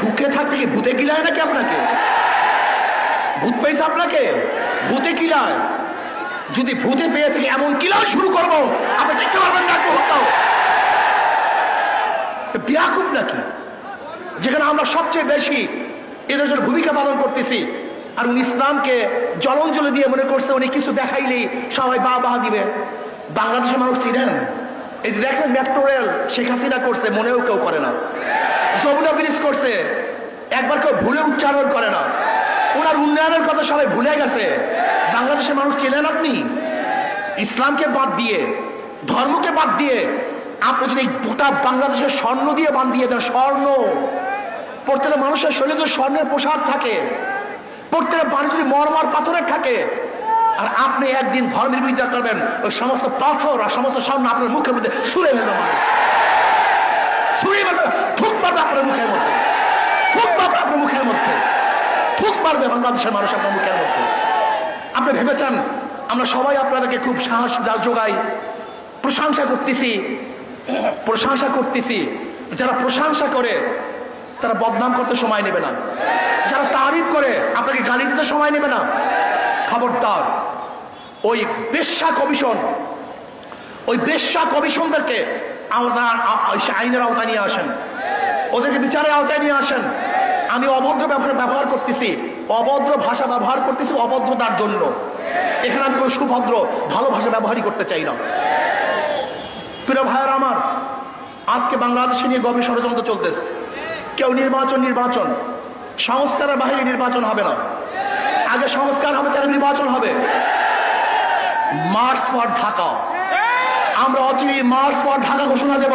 সুখে থাকতে কি ভূতে গিলায় নাকি আপনাকে? ভূত পেয়েছে আপনাকে? ভূতে কিলায় যদি ভূতে পেয়ে থেকে এমন কিলাও শুরু করব, আপনি টিকতে পারবেন না মুহূর্তও বিয়াকুব নাকি? যেখানে আমরা সবচেয়ে বেশি এদেশের ভূমিকা পালন করতেছি। আর উনি ইসলামকে জলঞ্জলি দিয়ে মনে করছে, উনি কিছু দেখাইলেই সবাই বা বাহা দিবে। বাংলাদেশের মানুষ চিনেন? এই যে দেখেন মেট্রো রেল শেখ হাসিনা করছে, মনেও কেউ করে না। যমুনা ব্রিজ করছে একবার কেউ ভুলে উচ্চারণ করে না। ওনার উন্নয়নের কথা সবাই ভুলে গেছে। বাংলাদেশের মানুষ চেনেন আপনি? ইসলামকে বাদ দিয়ে, ধর্মকে বাদ দিয়ে, আপনি যদি গোটা বাংলাদেশের স্বর্ণ দিয়ে বান দিয়ে দেন, স্বর্ণ। প্রত্যেকটা মানুষের শরীরে যদি স্বর্ণের পোশাক থাকে, প্রত্যেকটা মানুষ যদি মরমর পাথরের থাকে, আর আপনি একদিন ধর্মের বিরোধিতা করবেন, ওই সমস্ত পাথর আর সমস্ত স্বর্ণ আপনার মুখের মধ্যে ছুঁড়ে ফেলবে। মানুষ ছুঁড়ে ফেলবে থুক আপনার মুখের মধ্যে। মুখের মধ্যে। থুক মারবে বাংলাদেশের মানুষ আপনার মুখের মধ্যে। আপনি ভেবেছেন, আমরা সবাই আপনাদেরকে খুব সাহস যোগাই। প্রশংসা করতেছি প্রশংসা করতেছি। যারা প্রশংসা করে, তারা বদনাম করতে সময় নেবে না। যারা তারিফ করে, আপনাকে গালি দিতে সময় নেবে না। খবরদার, ওই বেশ্যা কমিশন, ওই বেশ্যা কমিশনদেরকে আওতার আ- আ- আইনের আওতায় নিয়ে আসেন। ওদেরকে বিচারের আওতায় নিয়ে আসেন। আমি অভদ্র ব্যবহার ব্যবহার করতেছি। অভদ্র ভাষা ব্যবহার করতেছি অভদ্রতার জন্য। এখানে আমি কোনো সুভদ্র ভালো ভাষা ব্যবহারই করতে চাই না। প্রিয় ভাইয়ের আমার, আজকে বাংলাদেশে নিয়ে গভীর ষড়যন্ত্র চলতেছে। কেউ নির্বাচন নির্বাচন। সংস্কারের বাহিরে নির্বাচন হবে না। আগে সংস্কার হবে তার নির্বাচন হবে। মার্চ পর ঢাকা। আমরা অচিরে মার্চ পর ঢাকা ঘোষণা দেব।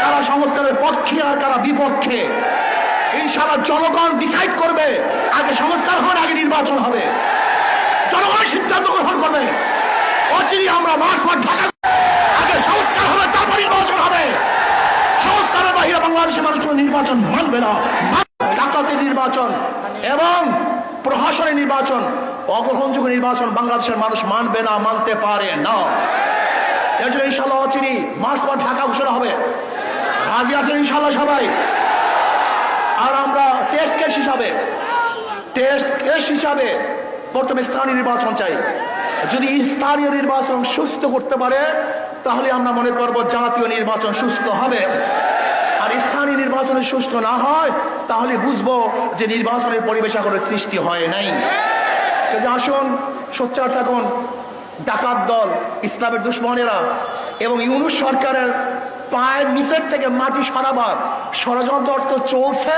কারা সংস্কারের পক্ষে আর কারা বিপক্ষে। ইনশাআল্লাহ জনগণ ডিসাইড করবে, আগে সংস্কার হবে আগে নির্বাচন হবে। জনগণ সিদ্ধান্ত গ্রহণ করবে। অচিরে আমরা মার্চ পর ঢাকা আগে সংস্কার হবে, তারপর নির্বাচন হবে। সংস্কারের বাহিরে বাংলাদেশের মানুষ কোনো নির্বাচন মানবে না। ডাকাতি নির্বাচন এবং প্রশাসনের নির্বাচন অগ্রহণযোগ্য নির্বাচন বাংলাদেশের মানুষ মানবে না, মানতে পারে না। এর জন্য ইনশাল্লাহ অচিরি মার্চ পর ঢাকা ঘোষণা হবে। রাজি আছেন ইনশাল্লাহ সবাই? আর আমরা টেস্ট কেস হিসাবে টেস্ট কেস হিসাবে প্রথমে স্থানীয় নির্বাচন চাই। যদি স্থানীয় নির্বাচন সুস্থ করতে পারে, তাহলে আমরা মনে করব জাতীয় নির্বাচন সুস্থ হবে। আর স্থানীয় নির্বাচনে সুস্থ না হয়, তাহলে বুঝব যে নির্বাচনের পরিবেশ এখনও সৃষ্টি হয় নাই। আসুন, সোচ্চার থাকুন, ডাকাত দল, ইসলামের দুশ্মনেরা এবং ইউনুস সরকারের পায়ের নিচের থেকে মাটি সরাবার ষড়যন্ত্র অর্থ চলছে,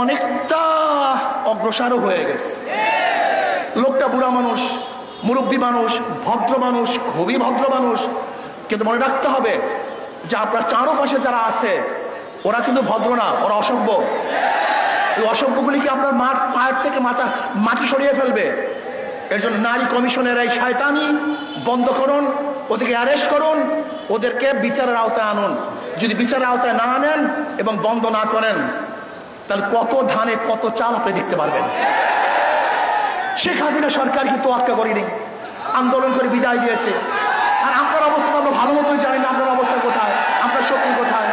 অনেকটা অগ্রসরও হয়ে গেছে। লোকটা বুড়া মানুষ, মুরব্বী মানুষ, ভদ্র মানুষ, খুবই ভদ্র মানুষ। কিন্তু মনে রাখতে হবে যে আপনার চারোপাশে যারা আছে, ওরা কিন্তু ভদ্র না, ওরা অসভ্য। এই অসভ্যগুলিকে আপনার মাঠ পায়ের থেকে মাথা, মাটি সরিয়ে ফেলবে? এর জন্য নারী কমিশনের এই শয়তানি বন্ধ করুন ওদেরকে অ্যারেস্ট করুন, ওদেরকে বিচারের আওতায় আনুন। যদি বিচারের আওতায় না আনেন এবং বন্ধ না করেন, তাহলে কত ধানে, কত চাল আপনি দেখতে পারবেন। শেখ হাসিনা সরকার কিন্তু আক্কা করেনি। আন্দোলন করে বিদায় দিয়েছে। আর আপনার অবস্থা আমরা ভালো মতোই জানি না আপনার অবস্থা কোথায়, আপনার শক্তি কোথায়।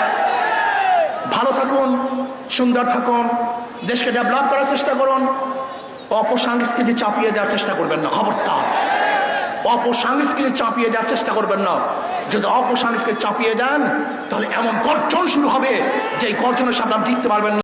ভালো থাকুন, সুন্দর থাকুন, দেশকে ডেভেলপ করার চেষ্টা করুন, অপসংস্কৃতি চাপিয়ে দেওয়ার চেষ্টা করবেন না, খবরদার। অপসংস্কৃতি চাপিয়ে দেওয়ার চেষ্টা করবেন না। যদি অপসংস্কৃতি চাপিয়ে দেন, তাহলে এমন গর্জন শুরু হবে যে গর্জনের সামনে আপনি টিকতে পারবেন না।